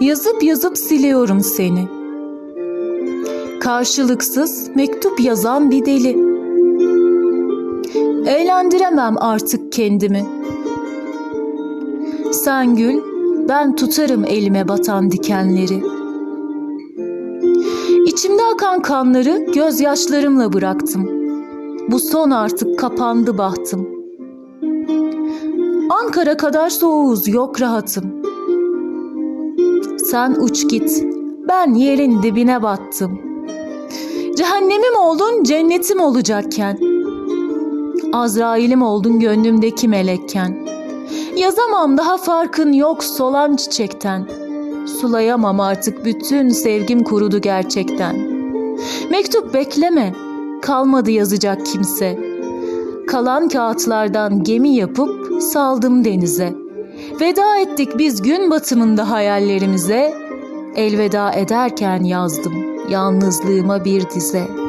Yazıp yazıp siliyorum seni. Karşılıksız mektup yazan bir deli. Eğlendiremem artık kendimi. Sen gül, ben tutarım elime batan dikenleri. İçimde akan kanları gözyaşlarımla bıraktım. Bu son artık kapandı bahtım. Ankara kadar soğuğuz yok rahatım. Sen uç git, ben yerin dibine battım. Cehennemim oldun, cennetim olacakken. Azrail'im oldun gönlümdeki melekken. Yazamam daha farkın yok solan çiçekten. Sulayamam artık bütün sevgim kurudu gerçekten. Mektup bekleme, kalmadı yazacak kimse. Kalan kağıtlardan gemi yapıp saldım denize. Veda ettik biz gün batımında hayallerimize. Elveda ederken yazdım yalnızlığıma bir dize.''